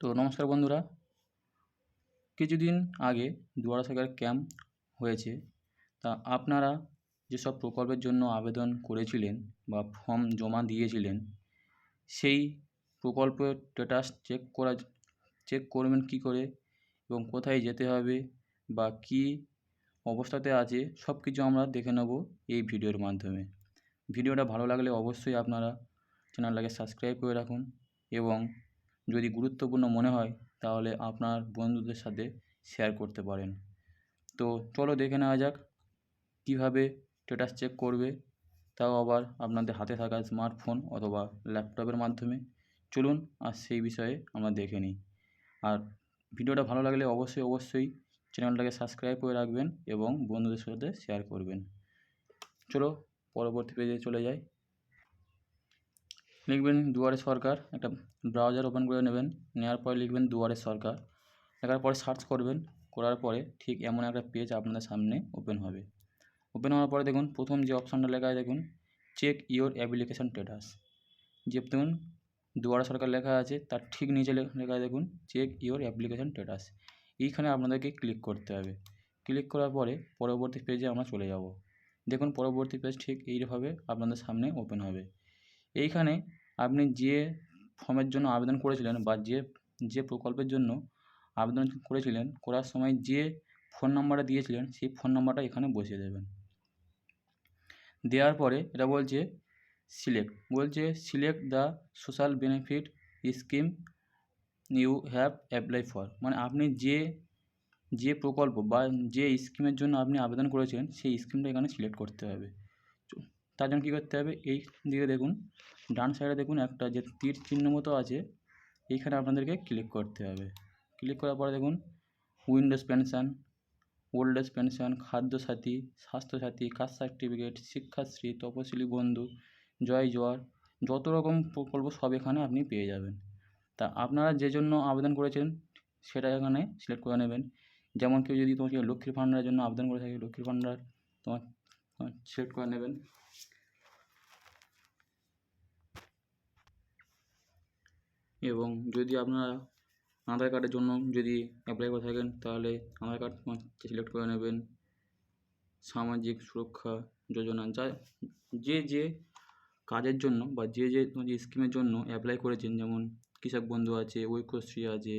তো নমস্কার বন্ধুরা। কিছুদিন আগে দুয়ারা সরকার ক্যাম্প হয়েছে। তা আপনারা যেসব প্রকল্পের জন্য আবেদন করেছিলেন বা ফর্ম জমা দিয়েছিলেন, সেই প্রকল্পের স্ট্যাটাস চেক করা চেক করবেন কী করে এবং কোথায় যেতে হবে বা কী অবস্থাতে আছে সব কিছু আমরা দেখে নেব এই ভিডিওর মাধ্যমে। ভিডিওটা ভালো লাগলে অবশ্যই আপনারা চ্যানেলটাকে সাবস্ক্রাইব করে রাখুন এবং যদি গুরুত্বপূর্ণ মনে হয়, তাহলে আপনার বন্ধুদের সাথে শেয়ার করতে পারেন। তো চলো দেখে নেওয়া যাক, কীভাবে স্ট্যাটাস চেক করবে। তাও আবার আপনাদের হাতে থাকা স্মার্টফোন অথবা ল্যাপটপের মাধ্যমে। চলুন আর সেই বিষয়ে আমরা দেখে নিই। আর ভিডিওটা ভালো লাগলে অবশ্যই অবশ্যই চ্যানেলটাকে সাবস্ক্রাইব করে রাখবেন এবং বন্ধুদের সাথে শেয়ার করবেন। চলো পরবর্তী পেজে চলে যাই। লিখবেন দুয়ারে সরকার, একটা ব্রাউজার ওপেন করে নেবেন নেওয়ার পরে লিখবেন দুয়ারে সরকার লেখার পরে সার্চ করবেন, করার পরে ঠিক এমন একটা পেজ আপনাদের সামনে ওপেন হবে। ওপেন হওয়ার পরে দেখুন, প্রথম যে অপশানটা লেখা আছে, দেখুন চেক ইওর অ্যাপ্লিকেশান স্ট্যাটাস যে দেখুন, দুয়ারে সরকার লেখা আছে, তার ঠিক নিচে লেখা দেখুন চেক ইওর অ্যাপ্লিকেশান স্ট্যাটাস এইখানে আপনাদেরকে ক্লিক করতে হবে। ক্লিক করার পরে পরবর্তী পেজে আমরা চলে যাব। দেখুন, পরবর্তী পেজ ঠিক এইভাবে আপনাদের সামনে ওপেন হবে। এইখানে আপনি যে ফর্মের জন্য আবেদন করেছিলেন বা যে যে প্রকল্পের জন্য আবেদন করেছিলেন, করার সময় যে ফোন নাম্বারটা দিয়েছিলেন, সেই ফোন নাম্বারটা এখানে বসিয়ে দেবেন। দেওয়ার পরে এটা বলছে সিলেক্ট বলছে select the social benefit scheme you have apply for মানে আপনি যে যে প্রকল্প বা যে স্কিমের জন্য আপনি আবেদন করেছেন সেই স্কিমটা এখানে সিলেক্ট করতে হবে। তার জন্য কী করতে হবে? এই দিকে দেখুন, ডান সাইডে দেখুন একটা যে তীর চিহ্ন মতো আছে, এইখানে আপনাদেরকে ক্লিক করতে হবে। ক্লিক করার পরে দেখুন widows pension old age pension Khadyasathi Swasthyasathi caste certificate Sikshashree Taposili Bandhu, Joy জোয়ার, যত রকম প্রকল্প সব এখানে আপনি পেয়ে যাবেন। তা আপনারা যে জন্য আবেদন করেছেন, সেটা এখানে সিলেক্ট করে নেবেন। যেমন কেউ যদি তোমাকে লক্ষ্মীর ভাণ্ডারের জন্য আবেদন করে থাকে, লক্ষ্মীর ভাণ্ডার তোমার সিলেক্ট করে নেবেন। এবং যদি আপনারা আধার কার্ডের জন্য যদি অ্যাপ্লাই করে থাকেন, তাহলে আধার কার্ড সিলেক্ট করে নেবেন। সামাজিক সুরক্ষা যোজনা, যা যে যে কাজের জন্য বা যে যে স্কিমের জন্য অ্যাপ্লাই করেছেন, যেমন কৃষক বন্ধু আছে, ঐক্যশ্রী আছে,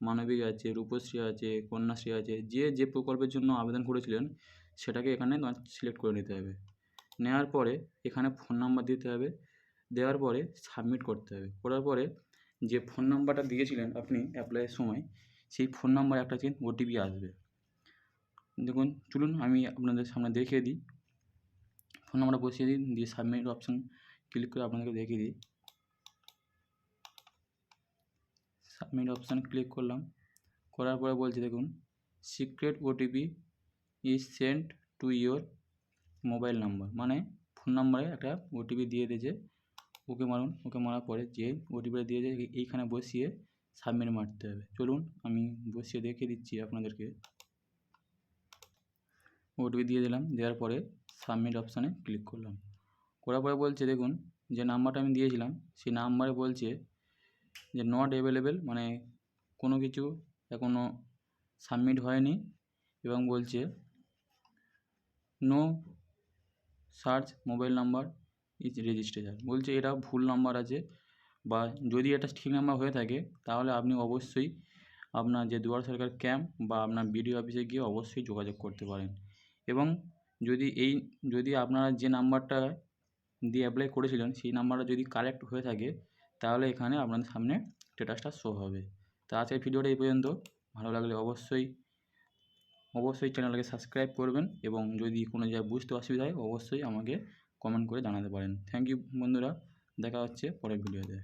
মানবিক আছে, রূপশ্রী আছে, কন্যাশ্রী আছে, যে যে প্রকল্পের জন্য আবেদন করেছিলেন সেটাকে এখানে সিলেক্ট করে নিতে হবে। নেওয়ার পরে এখানে ফোন নাম্বার দিতে হবে। দেওয়ার পরে সাবমিট করতে হবে। করার পরে যে ফোন নাম্বারটা দিয়েছিলেন আপনি অ্যাপ্লাইয়ের সময়, সেই ফোন নাম্বারে একটা চেন ওটিপি আসবে। দেখুন, চলুন আমি আপনাদের সামনে দেখিয়ে দিই। ফোন নাম্বারটা বসিয়ে দিন, দিয়ে সাবমিট অপশান ক্লিক করে আপনাদেরকে দেখিয়ে দিই। সাবমিট অপশান ক্লিক করলাম। করার পরে বলছে দেখুন secret OTP is sent to your mobile number. মানে ফোন নাম্বারে একটা ওটিপি দিয়ে দিয়েছে ওকে মারুন, ওকে মারার পরে যে ওটিপিটা দিয়ে যায় এইখানে বসিয়ে সাবমিট মারতে হবে। চলুন, আমি বসিয়ে দেখিয়ে দিচ্ছি আপনাদেরকে। ওটিপি দিয়ে দিলাম, দেওয়ার পরে সাবমিট অপশানে ক্লিক করলাম। করার পরে বলছে, দেখুন, যে নাম্বারটা আমি দিয়েছিলাম, সেই নাম্বারে বলছে যে নট অ্যাভেলেবেল মানে কোনো কিছু এখনও সাবমিট হয়নি এবং বলছে no search mobile number is registration বলছে এটা ভুল নাম্বার আছে বা যদি এটা ঠিক নাম্বার হয়ে থাকে, তাহলে আপনি অবশ্যই আপনার যে দুয়ার সরকার ক্যাম্প বা আপনার বিডিও অফিসে গিয়ে অবশ্যই যোগাযোগ করতে পারেন। এবং যদি এই, যদি আপনারা যে নাম্বারটা দিয়ে অ্যাপ্লাই করেছিলেন, সেই নাম্বারটা যদি কারেক্ট হয়ে থাকে, তাহলে এখানে আপনাদের সামনে স্ট্যাটাসটা শো হবে। তো আজকের ভিডিওটা এই পর্যন্ত। ভালো লাগলে অবশ্যই অবশ্যই চ্যানেলটাকে সাবস্ক্রাইব করবেন এবং যদি কোনো জায়গায় বুঝতে অসুবিধা হয়, অবশ্যই আমাকে কমেন্ট করে জানাতে পারেন। থ্যাংক ইউ বন্ধুরা, দেখা হচ্ছে পরের ভিডিওতে